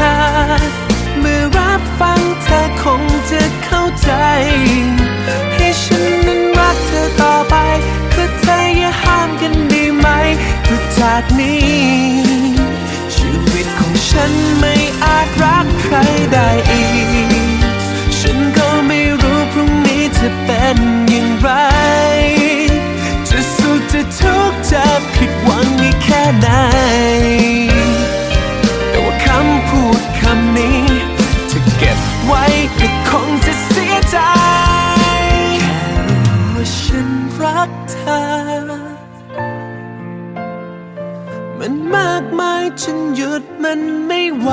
อ ได้อีก ฉันก็ไม่รู้พรุ่งนี้จะเป็นอย่างไร จะสุขจะทุกข์จะผิดหวังอีกแค่ไหน แต่ว่าคำพูดคำนี้ จะเก็บไว้ก็คงจะเสียใจ แค่รู้ว่าฉันรักเธอมันมากมายจนหยุดมันไม่ไหว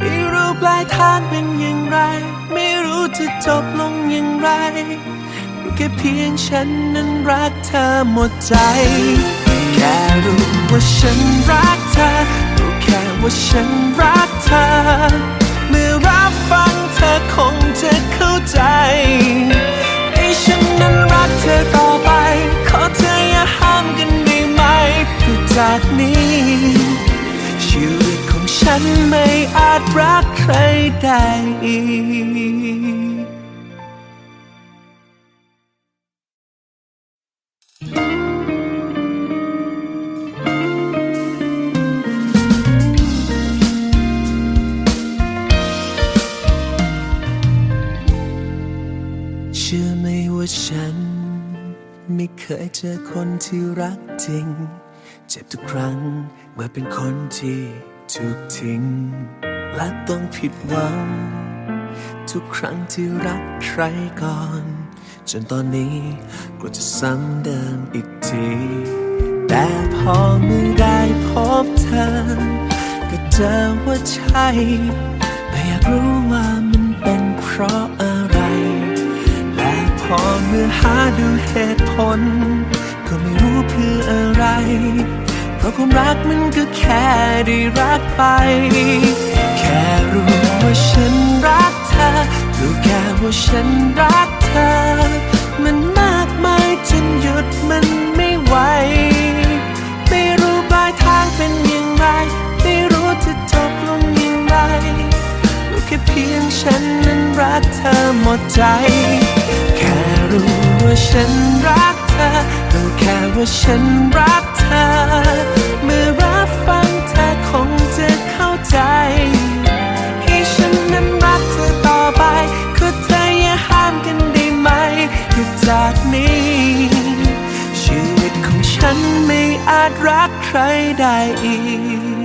ไม่รู้ปลายทางเป็นอย่างไร ไม่รู้จะจบลงอย่างไรรู้แค่เพียงฉันนั้นรักเธอหมดใจ แค่รู้ว่าฉันรักเธอรู้แค่ว่าฉันรักเธอ เมื่อรับฟังเธอคงจะเข้าใจให้ฉันนั้นรักเธอต่อไป ขอเธออย่าห้ามกันได้ไหมคือจากนี้ นไม่อาจรักใครได้อีกเชื่อไหมว่าฉัน ไม่เคยเจอคนที่รักจริง เจ็บทุกครั้งเมื่อเป็นคนที่ ถูกทิ้ง และต้องผิดหวัง ทุกครั้งที่รักใครก่อน จนตอนนี้กลัวจะซ้ำเดิมอีกที แต่พอเมื่อได้พบเธอ ก็เจอว่าใช่แต่อยากรู้ว่ามันเป็นเพราะอะไร และพอเมื่อหาดูเหตุผล ก็ไม่รู้เพื่ออะไร เพราะความรักมันก็แค่ได้รักไป แค่รู้ว่าฉันรักเธอรู้แค่ว่าฉันรักเธอ มันมากมายจนหยุดมันไม่ไหว ไม่รู้ปลายทางเป็นอย่างไร ไม่รู้จะจบลงอย่างไรรู้แค่เพียงฉันนั้นรักเธอหมดใจ แค่รู้ว่าฉันรักเธอรู้แค่ว่าฉันรักเธอ เมื่อรับฟังเธอคงจะเข้าใจ ให้ฉันนั้นรักเธอต่อไป คือเธออย่าห้ามกันได้ไหมหยุดจากนี้ ชีวิตของฉันไม่อาจรักใครได้อีก